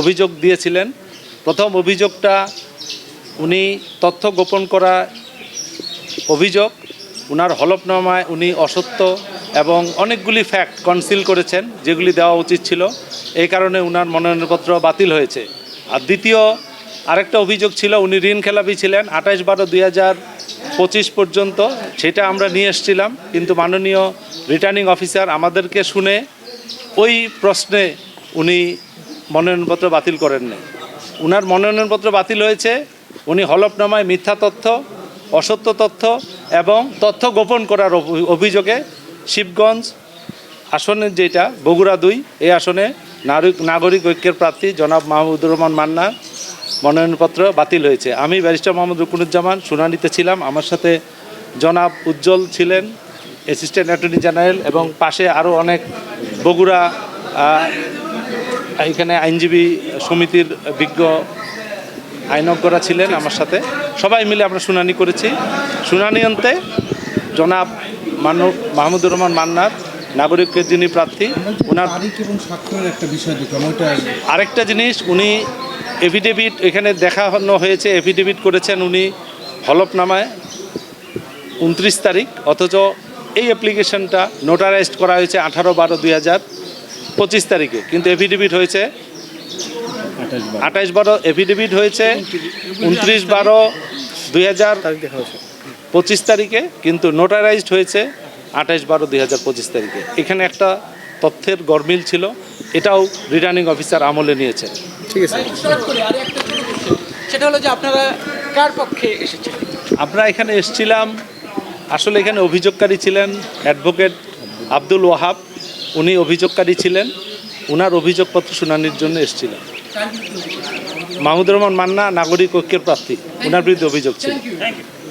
অভিযোগ দিয়েছিলেন। প্রথম অভিযোগটা উনি তথ্য গোপন করা অভিযোগ। উনার হলফনামায় উনি অসত্য এবং অনেকগুলি ফ্যাক্ট কনসিল করেছেন, যেগুলি দেওয়া উচিত ছিল। এই কারণে উনার মনোনয়নপত্র বাতিল হয়েছে। আর দ্বিতীয় আরেকটা অভিযোগ ছিল, উনি ঋণ খেলাপি ছিলেন আঠাশ বারো দুই হাজার পঁচিশ পর্যন্ত। সেটা আমরা নিয়ে এসেছিলাম, কিন্তু মাননীয় রিটার্নিং অফিসার আমাদেরকে শুনে ওই প্রশ্নে উনি মনোনয়নপত্র বাতিল করেননি উনার মনোনয়নপত্র বাতিল হয়েছে, উনি হলফনামায় মিথ্যা তথ্য, অসত্য তথ্য এবং তথ্য গোপন করার অভি- অভিযোগে শিবগঞ্জ আসনের যেটা, বগুড়া দুই, এই আসনে নাগরিক নাগরিক ঐক্যের প্রার্থী জনাব মাহমুদুর রহমান মান্না মনোনয়নপত্র বাতিল হয়েছে। আমি ব্যারিস্টার মোহাম্মদ রুকুনুজ্জামান, শুনানিতে ছিলাম। আমার সাথে জনাব উজ্জ্বল ছিলেন অ্যাসিস্ট্যান্ট অ্যাটর্নি জেনারেল এবং পাশে আরও অনেক বগুড়া এখানে আইনজীবী সমিতির বিজ্ঞ আইনজ্ঞরা ছিলেন আমার সাথে। সবাই মিলে আমরা শুনানি করেছি। শুনানি অন্তে জনাব মানব মাহমুদুর রহমান মান্নার নাগরিকের যিনি প্রার্থী ওনার আরেকটা জিনিস উনি এফিডেভিট এখানে দেখানো হয়েছে এফিডেভিট করেছেন উনি হলফনামায় উনত্রিশ তারিখ অথচ এই অ্যাপ্লিকেশনটা নোটারাইজড করা হয়েছে আঠারো বারো দুই হাজার। পঁচিশ তারিখে কিন্তু এফিডেভিট হয়েছে আঠাশ আঠাইশ বারো এফিডেভিট হয়েছে উনত্রিশ বারো দুই হাজার পঁচিশ তারিখে কিন্তু নোটারাইজড হয়েছে আঠাইশ বারো দুই হাজার পঁচিশ তারিখে। এখানে একটা তথ্যের গরমিল ছিল এটাও রিটার্নিং অফিসার আমলে নিয়েছেন ঠিক আছে। সেটা হলো যে আপনারা কার পক্ষে এসেছেন? আমরা এখানে এসেছিলাম আসলে এখানে অভিযোগকারী ছিলেন অ্যাডভোকেট আব্দুল ওয়াহাব। উনি অভিযোগকারী ছিলেন, উনার অভিযোগপত্র শুনানির জন্য এসেছিলেন। মাহমুদুর রহমান মান্না, নাগরিক ঐক্যের প্রার্থী ওনার বিরুদ্ধে অভিযোগ ছিল।